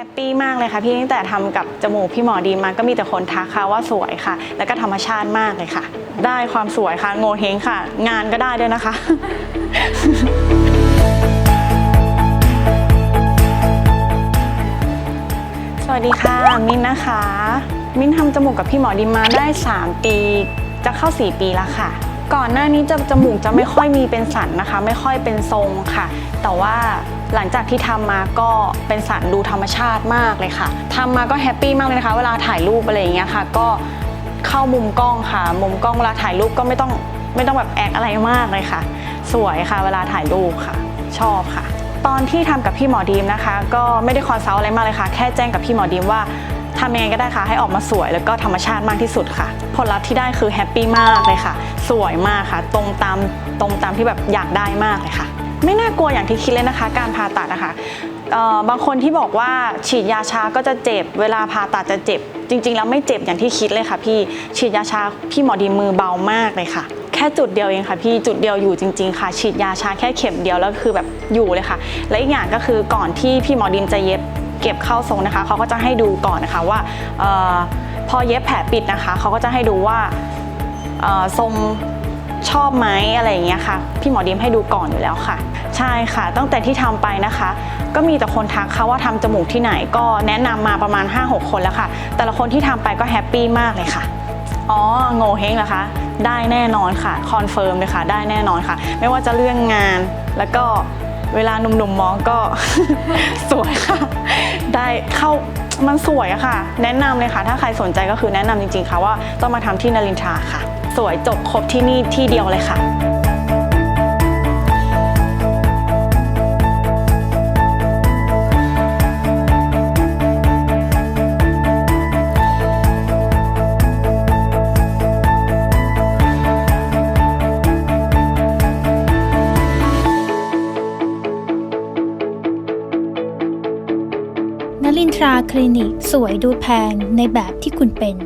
แฮปปี้มากเลยค่ะพี่ตั้งแต่ทำกับจมูกพี่หมอดีมาก็มีแต่คนทักค่ะว่าสวยค่ะ แล้วก็ธรรมชาติมากเลยค่ะ ได้ความสวยค่ะ โงเฮงค่ะ งานก็ได้ด้วยนะคะสวัสดีค่ะมิ้นนะคะ มิ้นทำจมูกกับพี่หมอดีมาได้ 3 ปี จะเข้า 4 ปีแล้วค่ะ ก่อนหน้านี้จะจมูกจะไม่ค่อยมีเป็นสันนะคะ ไม่ค่อยเป็นทรงค่ะ แต่ว่าหลังจากที่ทำมาก็เป็นสันดูธรรมชาติมากเลยค่ะทำมาก็แฮปปี้มากเลยนะคะ เวลาถ่ายรูปอะไรอย่างเงี้ยค่ะ ก็เข้ามุมกล้องค่ะ มุมกล้องเวลาถ่ายรูปก็ไม่ต้องไม่ต้องแบบแอกอะไรมากเลยค่ะ สวยค่ะเวลาถ่ายรูปค่ะ ชอบค่ะ ตอนที่ทำกับพี่หมอดีมนะคะ ก็ไม่ได้คอนซัลท์อะไรมากเลยค่ะ แค่แจ้งกับพี่หมอดีมว่า ทำยังไงก็ได้ค่ะ ให้ออกมาสวยแล้วก็ธรรมชาติมากที่สุดค่ะ ผลลัพธ์ที่ได้คือแฮปปี้มากเลยค่ะ สวยมากค่ะ ตรงตามตรงตามที่แบบอยากได้มากเลยค่ะ ไม่น่ากลัวอย่างที่คิดเลยนะคะ การผ่าตัดนะคะบางคนที่บอกว่าฉีดยาชาก็จะเจ็บ เวลาผ่าตัดจะเจ็บ จริง ๆ แล้วไม่เจ็บอย่างที่คิดเลยค่ะพี่ฉีดยาชาพี่หมอดีมือเบามากเลยค่ะ แค่จุดเดียวเองค่ะ พี่จุดเดียวอยู่จริง ๆ ค่ะ ฉีดยาชาแค่เข็มเดียวแล้วคือแบบอยู่เลยค่ะ และอีกอย่างก็คือก่อนที่พี่หมอดิมจะเย็บ เก็บเข้าทรงนะคะเขาก็จะให้ดูก่อนนะคะว่าออพอเย็บแผลปิดนะคะเขาก็จะให้ดูว่าทรงชอบไหมอะไรอย่างเงี้ยค่ะ พี่หมอดิมให้ดูก่อนอยู่แล้วค่ะ ใช่ค่ะ ตั้งแต่ที่ทำไปนะคะ ก็มีแต่คนทักค่ะว่าทำจมูกที่ไหนก็แนะนำมาประมาณ 5-6 คนแล้วค่ะ แต่ละคนที่ทำไปก็แฮปปี้มากเลยค่ะอ๋อโงเฮงเหรอคะได้แน่นอนค่ะคอนเฟิร์มเลยค่ะ ได้แน่นอนค่ะ ไม่ว่าจะเรื่องงานแล้วก็ เวลาหนุ่มๆมองก็ สวยค่ะ ได้เข้ามันสวยอะค่ะ แนะนำเลยค่ะ ถ้าใครสนใจก็คือแนะนำจริงๆค่ะว่าต้องมาทำที่นารินทราค่ะ สวยจบครบที่นี่ที่เดียวเลยค่ะ ลินทราคลินิก สวยดูแพงในแบบที่คุณเป็น